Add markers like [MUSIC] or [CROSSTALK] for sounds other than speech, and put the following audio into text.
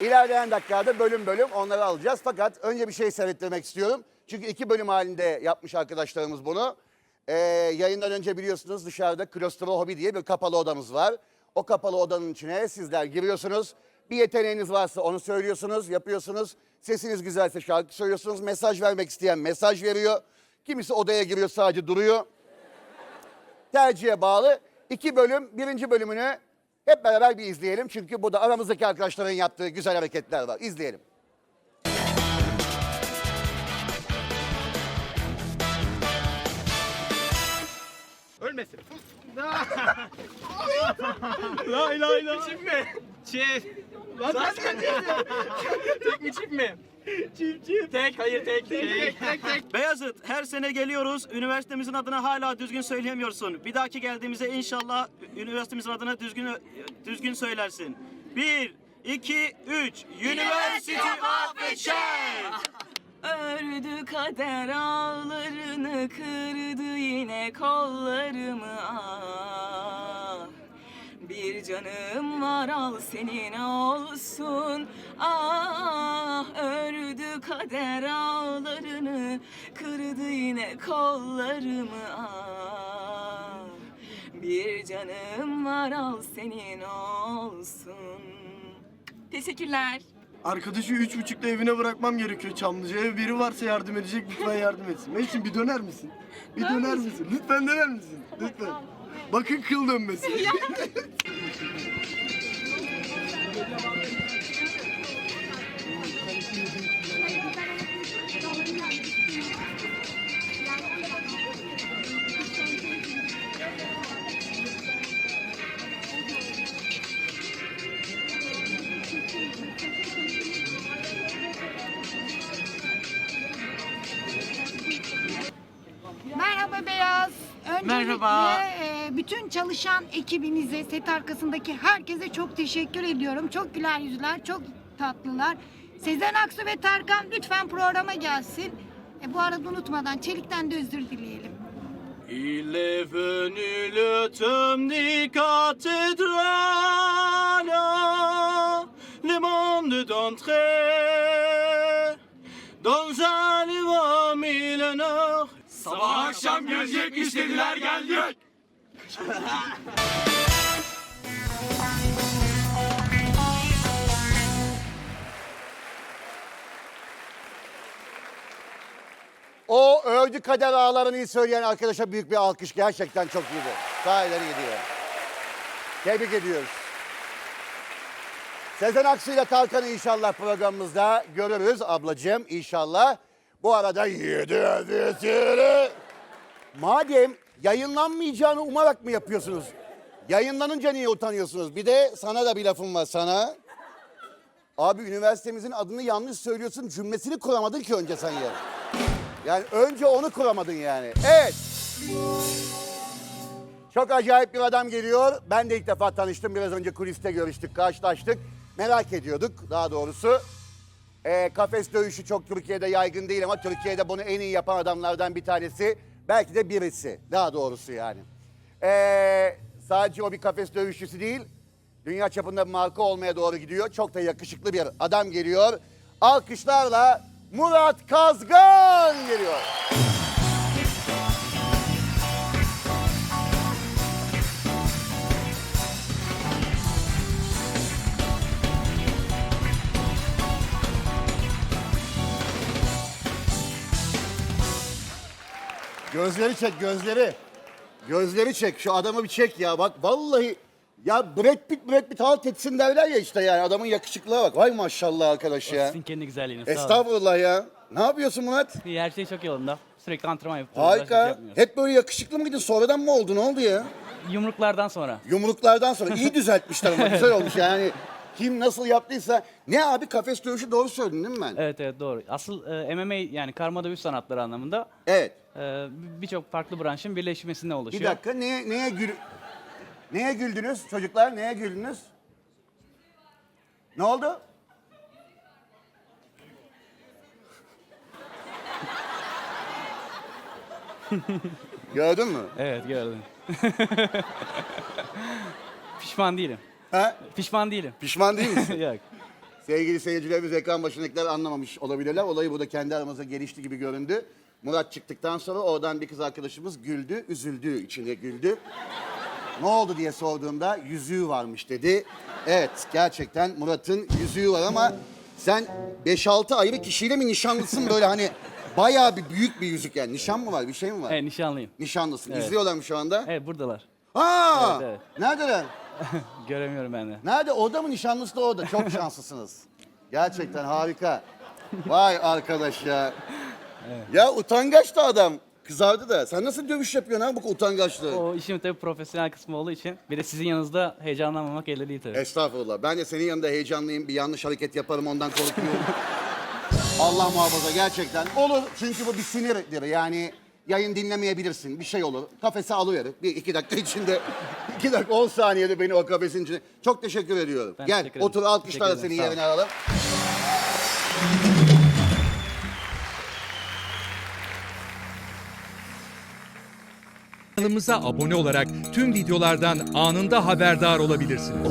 İlerleyen dakikalarda bölüm bölüm onları alacağız. Fakat önce bir şey seyrettirmek istiyorum. Çünkü iki bölüm halinde yapmış arkadaşlarımız bunu. Ee, yayından önce biliyorsunuz dışarıda Klostrofobi diye bir kapalı odamız var. O kapalı odanın içine sizler giriyorsunuz. Bir yeteneğiniz varsa onu söylüyorsunuz, yapıyorsunuz. Sesiniz güzelse şarkı söylüyorsunuz. Mesaj vermek isteyen mesaj veriyor. Kimisi odaya giriyor sadece duruyor. Tercihe bağlı. İki bölüm, birinci bölümünü hep beraber bir izleyelim. Çünkü burada aramızdaki arkadaşların yaptığı güzel hareketler var. İzleyelim. Ölmesin. [LAUGHS] la ilahe illallah. Çift mi? Çift. Lan sen [LAUGHS] Tek mi çift mi? Çift çift. Tek hayır tek tek tek tek. [LAUGHS] Beyazıt her sene geliyoruz. Üniversitemizin adını hala düzgün söyleyemiyorsun. Bir dahaki geldiğimizde inşallah üniversitemizin adını düzgün düzgün söylersin. Bir, iki, üç. University of Shame. Ördü kader ağlarını kırdı yine kollarımı ah Bir canım var al senin olsun ah Ördü kader ağlarını kırdı yine kollarımı ah Bir canım var al senin olsun Teşekkürler. Arkadaşı üç buçukta evine bırakmam gerekiyor Çamlıca'ya. Biri varsa yardım edecek lütfen yardım etsin. Meyçin bir döner misin? Bir döner misin? Lütfen döner misin? Lütfen. Bakın kıl dönmesin. Merhaba Beyaz. Öncelikle Merhaba. Bütün çalışan ekibinize, set arkasındaki herkese çok teşekkür ediyorum. Çok güler yüzler, çok tatlılar. Sezen Aksu ve Tarkan lütfen programa gelsin. E, bu arada unutmadan Çelik'ten de özür dileyelim. Il est venu le temps des cathédrales, le monde d'entrer dans un nouveau millénaire. Sabah akşam gelecekmiş dediler geldik. [LAUGHS] O ördü kader ağlarını iyi söyleyen arkadaşa büyük bir alkış. Gerçekten çok iyiydi. Daha ileri gidiyor. Tebrik ediyoruz. Sezen Aksu ile Tarkan'ı inşallah programımızda görürüz ablacığım inşallah. Bu arada yedi ödüsünü. Madem yayınlanmayacağını umarak mı yapıyorsunuz? Yayınlanınca niye utanıyorsunuz? Bir de sana da bir lafım var sana. Abi üniversitemizin adını yanlış söylüyorsun cümlesini kuramadın ki önce sen ya. Yani önce onu kuramadın yani. Evet. Çok acayip bir adam geliyor. Ben de ilk defa tanıştım. Biraz önce kuliste görüştük, karşılaştık. Merak ediyorduk daha doğrusu. Ee, kafes dövüşü çok Türkiye'de yaygın değil ama Türkiye'de bunu en iyi yapan adamlardan bir tanesi. Belki de birisi daha doğrusu yani. Ee, sadece o bir kafes dövüşçüsü değil. Dünya çapında bir marka olmaya doğru gidiyor. Çok da yakışıklı bir adam geliyor. Alkışlarla Murat Kazgan geliyor. Gözleri çek gözleri. Gözleri çek şu adamı bir çek ya bak vallahi ya Brad Pitt Brad Pitt halt etsin derler ya işte yani adamın yakışıklılığa bak. Vay maşallah arkadaş ya. Sizin kendi güzelliğiniz. sağ olun. Estağfurullah ya. Ne yapıyorsun Murat? İyi, Her şey çok yolunda. Sürekli antrenman yapıyoruz. başka bir şey Harika. yapmıyoruz. Hep böyle yakışıklı mıydın? Sonradan mı oldu? Ne oldu ya? Yumruklardan sonra. Yumruklardan sonra iyi düzeltmişler ama [LAUGHS] güzel olmuş yani. Kim nasıl yaptıysa. Ne abi kafes dövüşü doğru söyledin değil mi ben? Evet evet doğru. Asıl e, MMA yani karma dövüş sanatları anlamında Evet. e, birçok farklı branşın birleşmesinden Bir oluşuyor. dakika neye, neye gül... Neye güldünüz çocuklar? Neye güldünüz? Ne oldu? [LAUGHS] Gördün mü? Evet gördüm. [LAUGHS] Pişman değilim. Ha? Pişman değilim. Pişman değil misin? [LAUGHS] Yok. Sevgili seyircilerimiz ekran başındakiler anlamamış olabilirler. Olayı burada kendi aramızda gelişti gibi göründü. Murat çıktıktan sonra oradan bir kız arkadaşımız güldü, üzüldü, içine güldü. Ne oldu diye sorduğumda yüzüğü varmış dedi. Evet gerçekten Murat'ın yüzüğü var ama sen 5-6 ayrı kişiyle mi nişanlısın böyle hani bayağı bir büyük bir yüzük yani. Nişan mı var bir şey mi var? Evet nişanlıyım. Nişanlısın. Evet. İzliyorlar mı şu anda? Evet buradalar. Aa! Evet, Neredeler? [LAUGHS] Göremiyorum ben de. Nerede? Orada mı nişanlısı da orada. Çok şanslısınız. [LAUGHS] Gerçekten harika. Vay arkadaş ya. Ya utangaç da adam. Kızardı da. Sen nasıl dövüş yapıyorsun ha bu utangaçlığı? O işin tabii profesyonel kısmı olduğu için bir de sizin yanınızda heyecanlanmamak elde değil tabii. Estağfurullah. Ben de senin yanında heyecanlıyım. Bir yanlış hareket yaparım ondan korkuyorum. [LAUGHS] Allah muhafaza gerçekten. Olur çünkü bu bir sinirdir. Yani yayın dinlemeyebilirsin. Bir şey olur. Kafese alıverir. Bir iki dakika [LAUGHS] içinde. iki dakika on saniyede beni o kafesin içine. Çok teşekkür ediyorum. Ben Gel teşekkür ederim. otur alkışlarla Teşekkür seni ederim, yerine alalım. Kanalımıza abone olarak tüm videolardan anında haberdar olabilirsiniz.